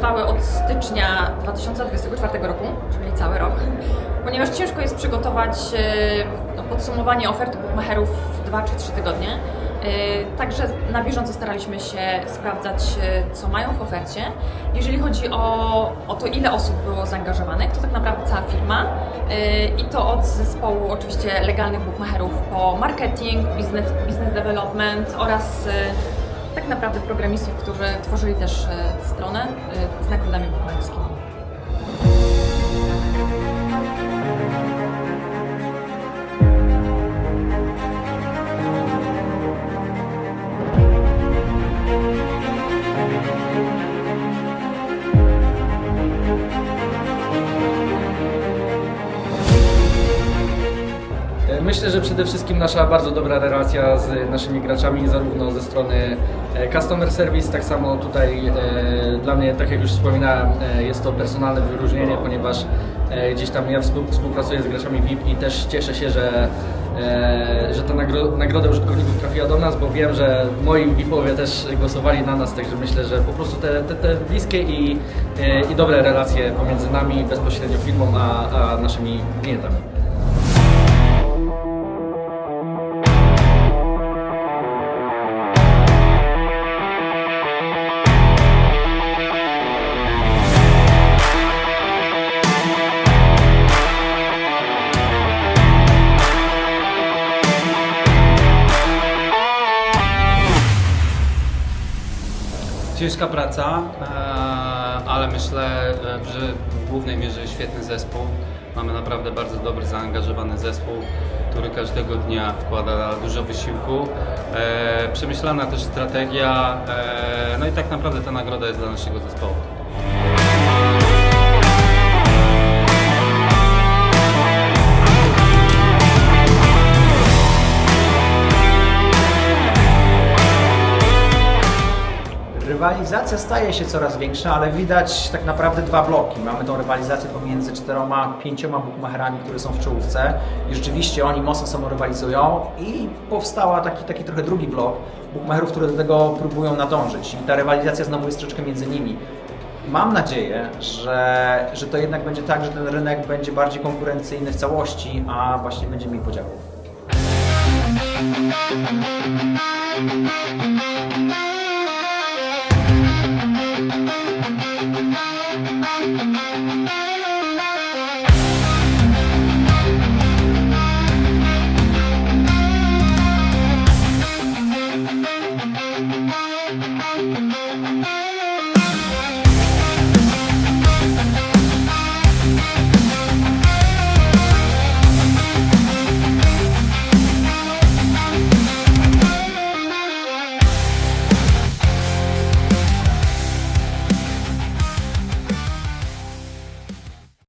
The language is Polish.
trwały od stycznia 2024 roku, czyli cały rok, ponieważ ciężko jest przygotować e, no, podsumowanie oferty bookmacherów w 2 czy 3 tygodnie. E, Także na bieżąco staraliśmy się sprawdzać, e, co mają w ofercie. Jeżeli chodzi o, o to, ile osób było zaangażowanych, to tak naprawdę cała firma i to od zespołu oczywiście legalnych bookmacherów po marketing, business, business development oraz tak naprawdę programistów, którzy tworzyli też e, stronę e, z nagrodami bookmacherskimi. Myślę, że przede wszystkim nasza bardzo dobra relacja z naszymi graczami, zarówno ze strony e, customer service, tak samo tutaj e, dla mnie, tak jak już wspominałem, e, jest to personalne wyróżnienie, ponieważ gdzieś tam ja współ- współpracuję z graczami VIP i też cieszę się, że, że ta nagro, nagroda użytkowników trafiła do nas, bo wiem, że moi VIPowie też głosowali na nas, także myślę, że po prostu te, te, te bliskie i, i dobre relacje pomiędzy nami, bezpośrednio firmą, a, a naszymi klientami. Ciężka praca, e, ale myślę, e, że w głównej mierze świetny zespół. Mamy naprawdę bardzo dobry, zaangażowany zespół, który każdego dnia wkłada dużo wysiłku. E, Przemyślana też strategia, no i tak naprawdę ta nagroda jest dla naszego zespołu. Rywalizacja staje się coraz większa, ale widać tak naprawdę dwa bloki. Mamy tą rywalizację pomiędzy czteroma, pięcioma bookmacherami, które są w czołówce i rzeczywiście oni mocno sobą rywalizują i powstała taki, taki trochę drugi blok bookmacherów, które do tego próbują nadążyć i ta rywalizacja znowu jest troszeczkę między nimi. Mam nadzieję, że, że to jednak będzie tak, że ten rynek będzie bardziej konkurencyjny w całości, a właśnie będzie mniej podziałów. Thank you.